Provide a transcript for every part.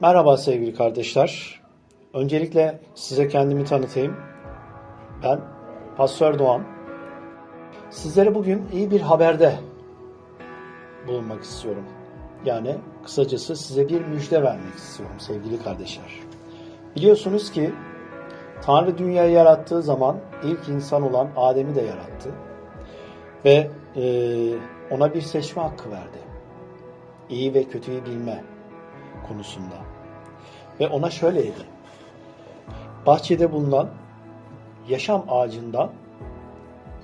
Merhaba sevgili kardeşler. Öncelikle size kendimi tanıtayım. Ben Pastör Doğan. Sizlere bugün iyi bir haberde bulunmak istiyorum. Yani kısacası size bir müjde vermek istiyorum sevgili kardeşler. Biliyorsunuz ki Tanrı dünyayı yarattığı zaman ilk insan olan Adem'i de yarattı. Ve eee, ona bir seçme hakkı verdi. İyi ve kötüyü bilme konusunda. Ve ona şöyle dedi. Bahçede bulunan yaşam ağacından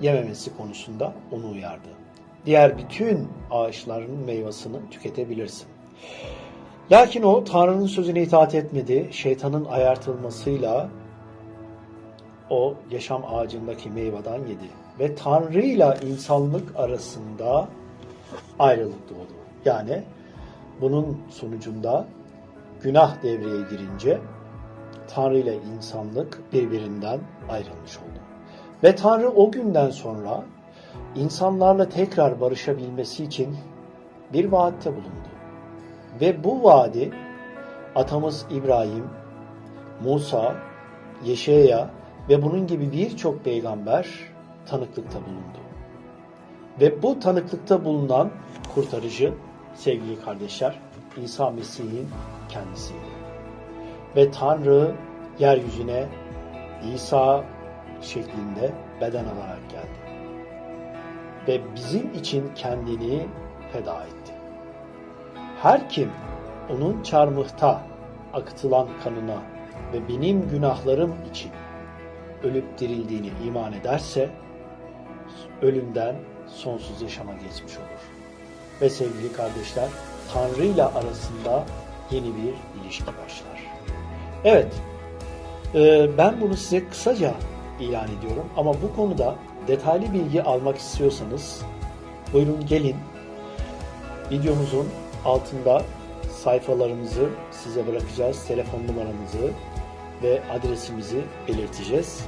yememesi konusunda onu uyardı. Diğer bütün ağaçların meyvasını tüketebilirsin. Lakin o Tanrı'nın sözüne itaat etmedi. Şeytanın ayartılmasıyla o yaşam ağacındaki meyveden yedi. Ve Tanrı ile insanlık arasında ayrılık doğdu. Yani bunun sonucunda günah devreye girince Tanrı ile insanlık birbirinden ayrılmış oldu. Ve Tanrı o günden sonra insanlarla tekrar barışabilmesi için bir vaatte bulundu. Ve bu vaadi atamız İbrahim, Musa, Yeşaya ve bunun gibi birçok peygamber tanıklıkta bulundu. Ve bu tanıklıkta bulunan kurtarıcı sevgili kardeşler İsa Mesih'in kendisiydi. Ve Tanrı yeryüzüne İsa şeklinde beden alarak geldi. Ve bizim için kendini feda etti. Her kim onun çarmıhta akıtılan kanına ve benim günahlarım için ölüp dirildiğini iman ederse ölümden sonsuz yaşama geçmiş olur. Ve sevgili kardeşler, Tanrı ile arasında yeni bir ilişki başlar. Evet, e, ben bunu size kısaca ilan ediyorum ama bu konuda detaylı bilgi almak istiyorsanız buyurun gelin. Videomuzun altında sayfalarımızı size bırakacağız, telefon numaramızı ve adresimizi belirteceğiz.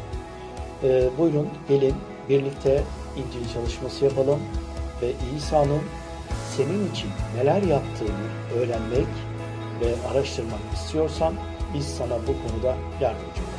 E, buyurun gelin birlikte İncil çalışması yapalım ve İsa'nın senin için neler yaptığını öğrenmek ve araştırmak istiyorsan biz sana bu konuda yardımcı oluruz.